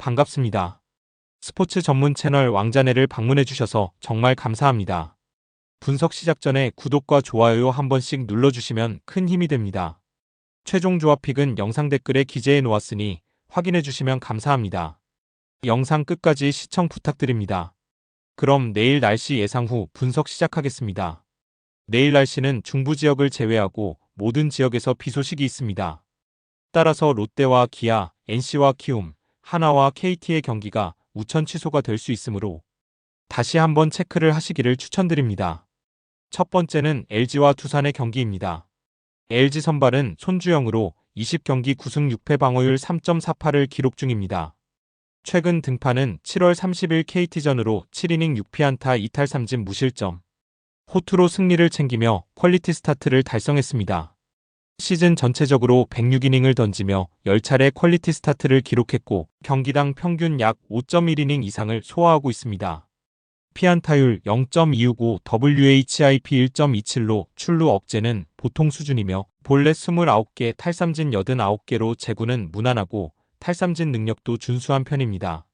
반갑습니다. 스포츠 전문 채널 왕자네를 방문해주셔서 정말 감사합니다. 분석 시작 전에 구독과 좋아요 한 번씩 눌러주시면 큰 힘이 됩니다. 최종 조합 픽은 영상 댓글에 기재해 놓았으니 확인해 주시면 감사합니다. 영상 끝까지 시청 부탁드립니다. 그럼 내일 날씨 예상 후 분석 시작하겠습니다. 내일 날씨는 중부 지역을 제외하고 모든 지역에서 비 소식이 있습니다. 따라서 롯데와 기아, NC와 키움, 하나와 KT의 경기가 우천 취소가 될 수 있으므로 다시 한번 체크를 하시기를 추천드립니다. 첫 번째는 LG와 두산의 경기입니다. LG 선발은 손주영으로 20경기 9승 6패 방어율 3.48을 기록 중입니다. 최근 등판은 7월 30일 KT전으로 7이닝 6피안타 2탈 3진 무실점. 호투로 승리를 챙기며 퀄리티 스타트를 달성했습니다. 시즌 전체적으로 106이닝을 던지며 10차례 퀄리티 스타트를 기록했고 경기당 평균 약 5.1이닝 이상을 소화하고 있습니다. 피안타율 0.265, WHIP 1.27로 출루 억제는 보통 수준이며 본래 29개, 탈삼진 89개로 제구는 무난하고 탈삼진 능력도 준수한 편입니다.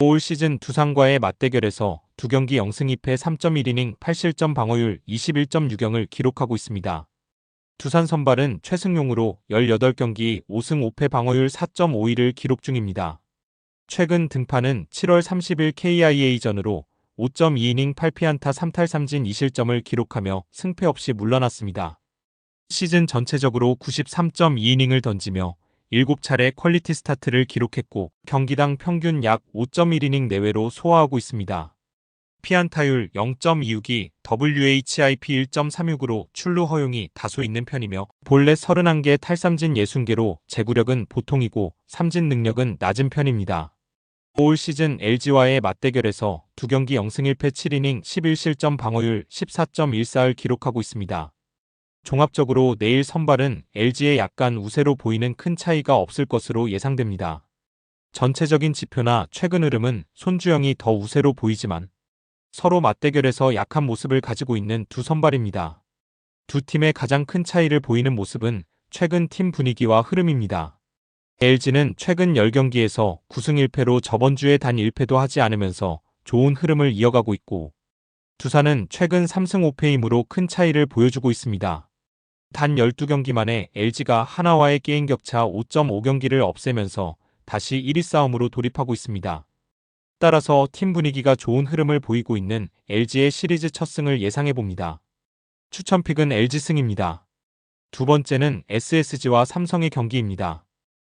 올 시즌 두산과의 맞대결에서 두 경기 0승 2패 3.1이닝 8실점 방어율 21.6경을 기록하고 있습니다. 두산 선발은 최승용으로 18경기 5승 5패 방어율 4.51을 기록 중입니다. 최근 등판은 7월 30일 KIA전으로 5.2이닝 8피안타 3탈 3진 2실점을 기록하며 승패 없이 물러났습니다. 시즌 전체적으로 93.2이닝을 던지며 7차례 퀄리티 스타트를 기록했고 경기당 평균 약 5.1이닝 내외로 소화하고 있습니다. 피안타율 0.26이 WHIP 1.36으로 출루 허용이 다소 있는 편이며 본래 31개 탈삼진 60개로 제구력은 보통이고 삼진 능력은 낮은 편입니다. 올 시즌 LG와의 맞대결에서 두 경기 0승 1패 7이닝 11실점 방어율 14.14를 기록하고 있습니다. 종합적으로 내일 선발은 LG의 약간 우세로 보이는 큰 차이가 없을 것으로 예상됩니다. 전체적인 지표나 최근 흐름은 손주영이 더 우세로 보이지만 서로 맞대결에서 약한 모습을 가지고 있는 두 선발입니다. 두 팀의 가장 큰 차이를 보이는 모습은 최근 팀 분위기와 흐름입니다. LG는 최근 10경기에서 9승 1패로 저번 주에 단 1패도 하지 않으면서 좋은 흐름을 이어가고 있고 두산은 최근 3승 5패이므로 큰 차이를 보여주고 있습니다. 단 12경기 만에 LG가 하나와의 게임 격차 5.5경기를 없애면서 다시 1위 싸움으로 돌입하고 있습니다. 따라서 팀 분위기가 좋은 흐름을 보이고 있는 LG의 시리즈 첫 승을 예상해 봅니다. 추천 픽은 LG승입니다. 두 번째는 SSG와 삼성의 경기입니다.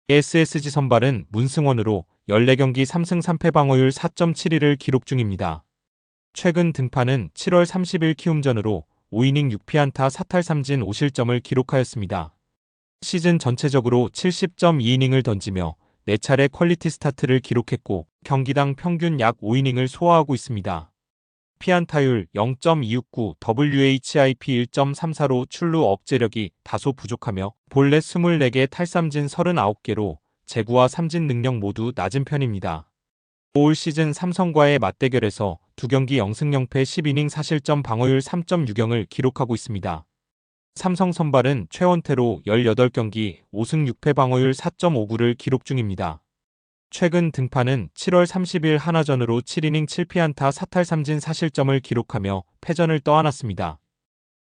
SSG 선발은 문승원으로 14경기 3승 3패 방어율 4.71을 기록 중입니다. 최근 등판은 7월 30일 키움전으로 5이닝 6피안타 4탈 3진 5실점을 기록하였습니다. 시즌 전체적으로 70.2이닝을 던지며 4차례 퀄리티 스타트를 기록했고 경기당 평균 약 5이닝을 소화하고 있습니다. 피안타율 0.269, WHIP 1.34로 출루 억제력이 다소 부족하며 본래 24개 탈삼진 39개로 제구와 삼진 능력 모두 낮은 편입니다. 올 시즌 삼성과의 맞대결에서 두 경기 0승 0패 10이닝 사실점 방어율 3.6경을 기록하고 있습니다. 삼성 선발은 최원태로 18경기 5승 6패 방어율 4.59를 기록 중입니다. 최근 등판은 7월 30일 하나전으로 7이닝 7피안타 4탈 3진 사실점을 기록하며 패전을 떠안았습니다.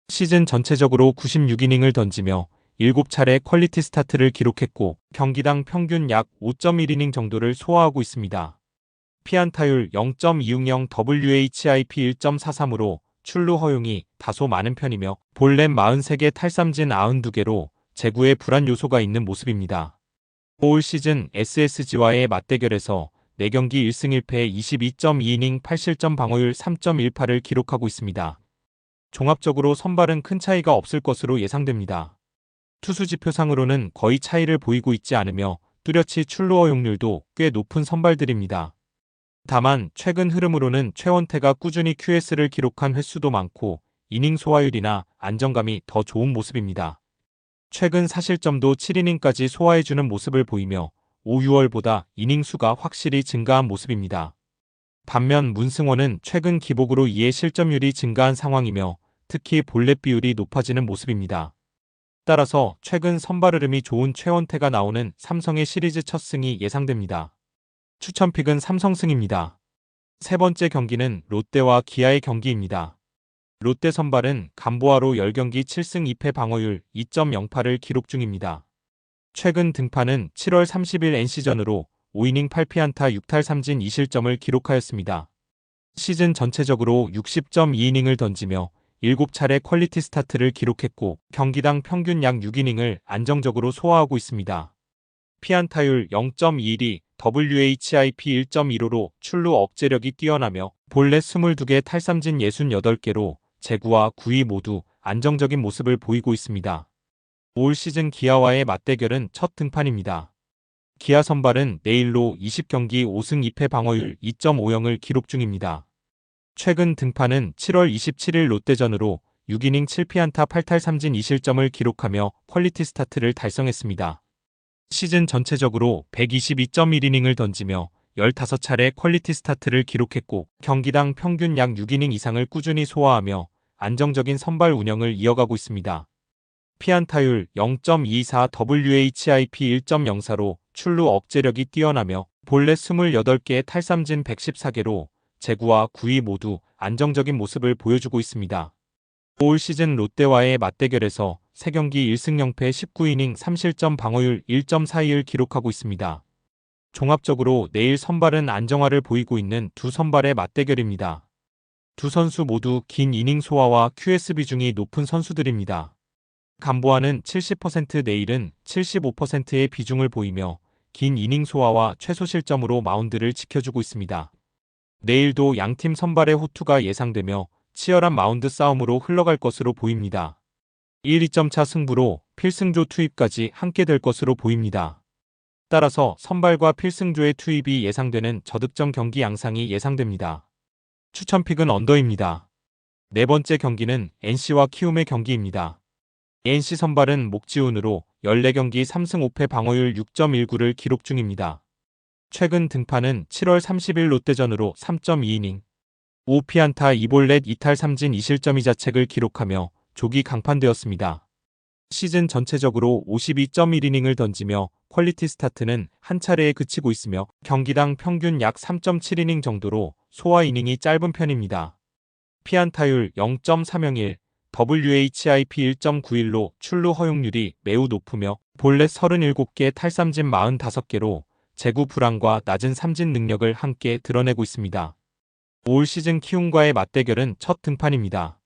시즌 전체적으로 96이닝을 던지며 7차례 퀄리티 스타트를 기록했고 경기당 평균 약 5.1이닝 정도를 소화하고 있습니다. 피안타율 0.260 WHIP 1.43으로 출루 허용이 다소 많은 편이며 볼넷 43개 탈삼진 92개로 제구에 불안 요소가 있는 모습입니다. 올 시즌 SSG와의 맞대결에서 4경기 1승 1패 22.2이닝 8실점 방어율 3.18을 기록하고 있습니다. 종합적으로 선발은 큰 차이가 없을 것으로 예상됩니다. 투수 지표상으로는 거의 차이를 보이고 있지 않으며 뚜렷이 출루 허용률도 꽤 높은 선발들입니다. 다만 최근 흐름으로는 최원태가 꾸준히 QS를 기록한 횟수도 많고 이닝 소화율이나 안정감이 더 좋은 모습입니다. 최근 사실점도 7이닝까지 소화해주는 모습을 보이며 5, 6월보다 이닝 수가 확실히 증가한 모습입니다. 반면 문승원은 최근 기복으로 2의 실점률이 증가한 상황이며 특히 볼넷 비율이 높아지는 모습입니다. 따라서 최근 선발 흐름이 좋은 최원태가 나오는 삼성의 시리즈 첫 승이 예상됩니다. 추천픽은 삼성승입니다. 세 번째 경기는 롯데와 기아의 경기입니다. 롯데 선발은 감보아로 10경기 7승 2패 방어율 2.08을 기록 중입니다. 최근 등판은 7월 30일 NC전으로 5이닝 8피안타 6탈 3진 2실점을 기록하였습니다. 시즌 전체적으로 60.2이닝을 던지며 7차례 퀄리티 스타트를 기록했고 경기당 평균 약 6이닝을 안정적으로 소화하고 있습니다. 피안타율 0.21이 WHIP 1.15로 출루 억제력이 뛰어나며 본래 22개 탈삼진 68개로 제구와 구위 모두 안정적인 모습을 보이고 있습니다. 올 시즌 기아와의 맞대결은 첫 등판입니다. 기아 선발은 내일로 20경기 5승 2패 방어율 2.50을 기록 중입니다. 최근 등판은 7월 27일 롯데전으로 6이닝 7피안타 8탈 3진 2실점을 기록하며 퀄리티 스타트를 달성했습니다. 시즌 전체적으로 122.1이닝을 던지며 15차례 퀄리티 스타트를 기록했고 경기당 평균 약 6이닝 이상을 꾸준히 소화하며 안정적인 선발 운영을 이어가고 있습니다. 피안타율 0.24 WHIP 1.04로 출루 억제력이 뛰어나며 본래 28개의 탈삼진 114개로 제구와 구위 모두 안정적인 모습을 보여주고 있습니다. 올 시즌 롯데와의 맞대결에서 3경기 1승 0패 19이닝 3실점 방어율 1.42를 기록하고 있습니다. 종합적으로 내일 선발은 안정화를 보이고 있는 두 선발의 맞대결입니다. 두 선수 모두 긴 이닝 소화와 QS 비중이 높은 선수들입니다. 감보아는 70% 내일은 75%의 비중을 보이며 긴 이닝 소화와 최소 실점으로 마운드를 지켜주고 있습니다. 내일도 양팀 선발의 호투가 예상되며 치열한 마운드 싸움으로 흘러갈 것으로 보입니다. 1, 2점 차 승부로 필승조 투입까지 함께 될 것으로 보입니다. 따라서 선발과 필승조의 투입이 예상되는 저득점 경기 양상이 예상됩니다. 추천픽은 언더입니다. 네 번째 경기는 NC와 키움의 경기입니다. NC 선발은 목지훈으로 14경기 3승 5패 방어율 6.19를 기록 중입니다. 최근 등판은 7월 30일 롯데전으로 3.2이닝, 5피안타 2볼넷 2탈 3진 2실점 2자책을 기록하며 조기 강판되었습니다. 시즌 전체적으로 52.1이닝을 던지며 퀄리티 스타트는 한 차례에 그치고 있으며 경기당 평균 약 3.7이닝 정도로 소화 이닝이 짧은 편입니다. 피안타율 0.301, WHIP 1.91로 출루 허용률이 매우 높으며 본래 37개 탈삼진 45개로 제구 불안과 낮은 삼진 능력을 함께 드러내고 있습니다. 올 시즌 키움과의 맞대결은 첫 등판입니다.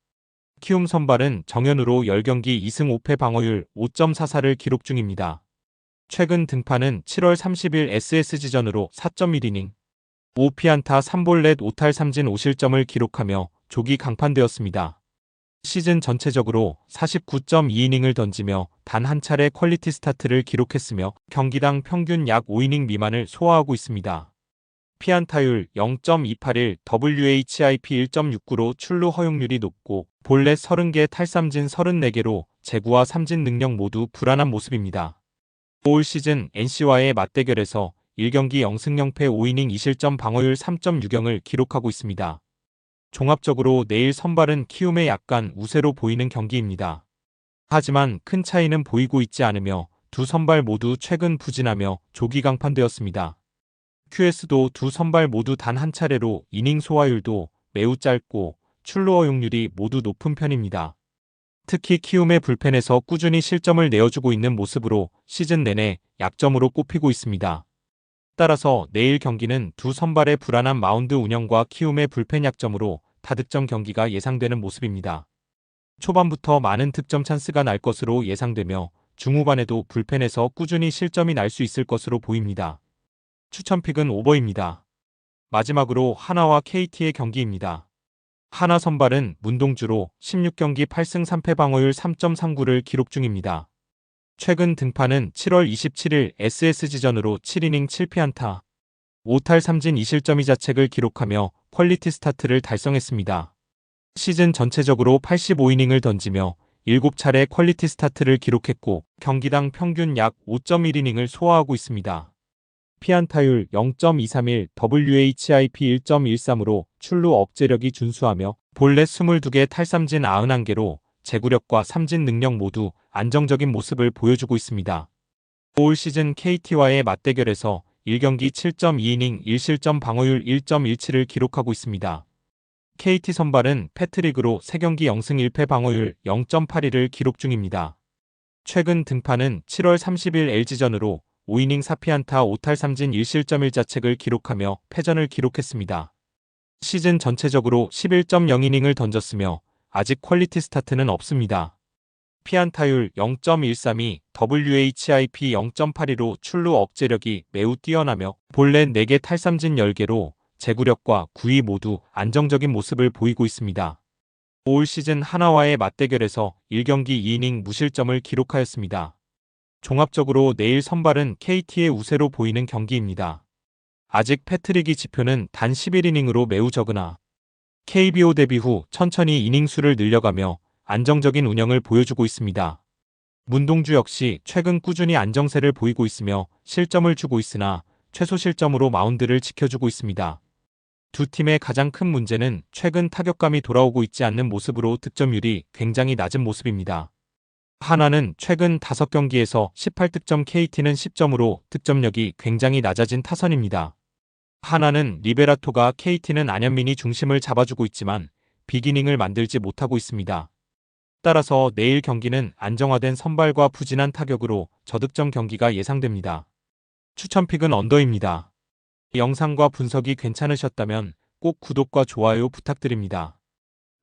키움 선발은 정현우로 10경기 2승 5패 방어율 5.44를 기록 중입니다. 최근 등판은 7월 30일 SSG전으로 4.1이닝, 5피안타 3볼넷 5탈 3진 5실점을 기록하며 조기 강판되었습니다. 시즌 전체적으로 49.2이닝을 던지며 단 한 차례 퀄리티 스타트를 기록했으며 경기당 평균 약 5이닝 미만을 소화하고 있습니다. 피안타율 0.281, WHIP 1.69로 출루 허용률이 높고 본래 30개 탈삼진 34개로 제구와 삼진 능력 모두 불안한 모습입니다. 올 시즌 NC와의 맞대결에서 1경기 0승 0패 5이닝 2실점 방어율 3.6경을 기록하고 있습니다. 종합적으로 내일 선발은 키움의 약간 우세로 보이는 경기입니다. 하지만 큰 차이는 보이고 있지 않으며 두 선발 모두 최근 부진하며 조기 강판되었습니다. QS도 두 선발 모두 단 한 차례로 이닝 소화율도 매우 짧고 출루 허용률이 모두 높은 편입니다. 특히 키움의 불펜에서 꾸준히 실점을 내어주고 있는 모습으로 시즌 내내 약점으로 꼽히고 있습니다. 따라서 내일 경기는 두 선발의 불안한 마운드 운영과 키움의 불펜 약점으로 다득점 경기가 예상되는 모습입니다. 초반부터 많은 득점 찬스가 날 것으로 예상되며 중후반에도 불펜에서 꾸준히 실점이 날 수 있을 것으로 보입니다. 추천픽은 오버입니다. 마지막으로 하나와 KT의 경기입니다. 하나 선발은 문동주로 16경기 8승 3패 방어율 3.39를 기록 중입니다. 최근 등판은 7월 27일 SSG전으로 7이닝 7피안타, 5탈 3진 2실점 2자책을 기록하며 퀄리티 스타트를 달성했습니다. 시즌 전체적으로 85이닝을 던지며 7차례 퀄리티 스타트를 기록했고 경기당 평균 약 5.1이닝을 소화하고 있습니다. 피안타율 0.231, WHIP 1.13으로 출루 억제력이 준수하며 본래 22개 탈삼진 91개로 제구력과 삼진 능력 모두 안정적인 모습을 보여주고 있습니다. 올 시즌 KT와의 맞대결에서 1경기 7.2이닝 1실점 방어율 1.17을 기록하고 있습니다. KT 선발은 패트릭으로 3경기 0승 1패 방어율 0.82를 기록 중입니다. 최근 등판은 7월 30일 LG전으로 5이닝 4피안타 5탈 3진 1실점 1자책을 기록하며 패전을 기록했습니다. 시즌 전체적으로 11.0이닝을 던졌으며 아직 퀄리티 스타트는 없습니다. 피안타율 0.132, WHIP 0.82로 출루 억제력이 매우 뛰어나며 본래 4개 탈삼진 10개로 제구력과 구위 모두 안정적인 모습을 보이고 있습니다. 올 시즌 하나와의 맞대결에서 1경기 2이닝 무실점을 기록하였습니다. 종합적으로 내일 선발은 KT의 우세로 보이는 경기입니다. 아직 패트릭이 지표는 단 11이닝으로 매우 적으나 KBO 데뷔 후 천천히 이닝 수를 늘려가며 안정적인 운영을 보여주고 있습니다. 문동주 역시 최근 꾸준히 안정세를 보이고 있으며 실점을 주고 있으나 최소 실점으로 마운드를 지켜주고 있습니다. 두 팀의 가장 큰 문제는 최근 타격감이 돌아오고 있지 않는 모습으로 득점율이 굉장히 낮은 모습입니다. 하나는 최근 5경기에서 18득점 KT는 10점으로 득점력이 굉장히 낮아진 타선입니다. 하나는 리베라토가 KT는 안현민이 중심을 잡아주고 있지만 비기닝을 만들지 못하고 있습니다. 따라서 내일 경기는 안정화된 선발과 부진한 타격으로 저득점 경기가 예상됩니다. 추천픽은 언더입니다. 영상과 분석이 괜찮으셨다면 꼭 구독과 좋아요 부탁드립니다.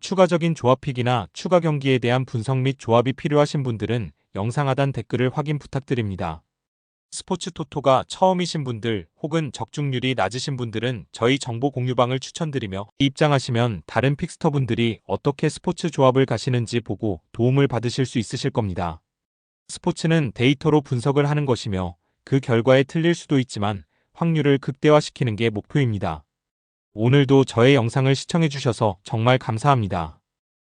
추가적인 조합픽이나 추가 경기에 대한 분석 및 조합이 필요하신 분들은 영상 하단 댓글을 확인 부탁드립니다. 스포츠 토토가 처음이신 분들 혹은 적중률이 낮으신 분들은 저희 정보 공유방을 추천드리며 입장하시면 다른 픽스터 분들이 어떻게 스포츠 조합을 가시는지 보고 도움을 받으실 수 있으실 겁니다. 스포츠는 데이터로 분석을 하는 것이며 그 결과에 틀릴 수도 있지만 확률을 극대화시키는 게 목표입니다. 오늘도 저의 영상을 시청해주셔서 정말 감사합니다.